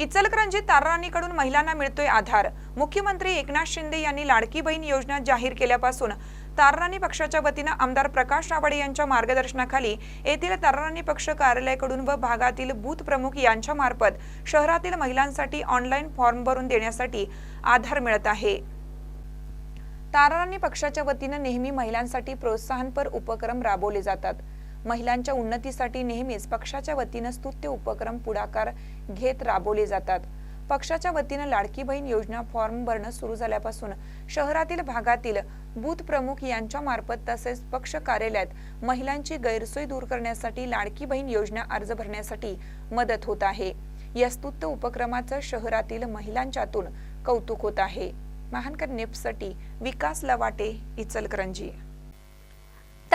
इचलकरंजी ताराराणीकडून महिलांना मिळतोय आधार. मुख्यमंत्री एकनाथ शिंदे यांनी लाडकी बहीण योजना जाहीर केल्यापासून ताराराणी पक्षाच्या वतीनं आमदार प्रकाश रावडे यांच्या मार्गदर्शनाखाली येथील ताराराणी पक्ष कार्यालयाकडून व भागातील बूथ प्रमुख यांच्या मार्फत शहरातील महिलांसाठी ऑनलाईन फॉर्म भरून देण्यासाठी आधार मिळत आहे. ताराराणी पक्षाच्या वतीनं नेहमी महिलांसाठी प्रोत्साहनपर उपक्रम राबवले जातात. महिलांच्या उन्नतीसाठी नेहमीच पक्षाच्या वतीनं स्तुत्य उपक्रम पुढाकार घेत राबवले जातात. पक्षाच्या वतीनं लाडकी बहीण योजना फॉर्म भरणं सुरू झाल्यापासून शहरातील भागातील बूथ प्रमुख यांच्या मार्फत तसेच पक्ष कार्यालयात महिलांची गैरसोय दूर करण्यासाठी लाडकी बहीण योजना अर्ज भरण्यासाठी मदत होत आहे. या स्तुत्य उपक्रमाचं शहरातील महिलांच्यातून कौतुक होत आहे. महानकर नेपसाठी विकास लवाटे इचलकरंजी.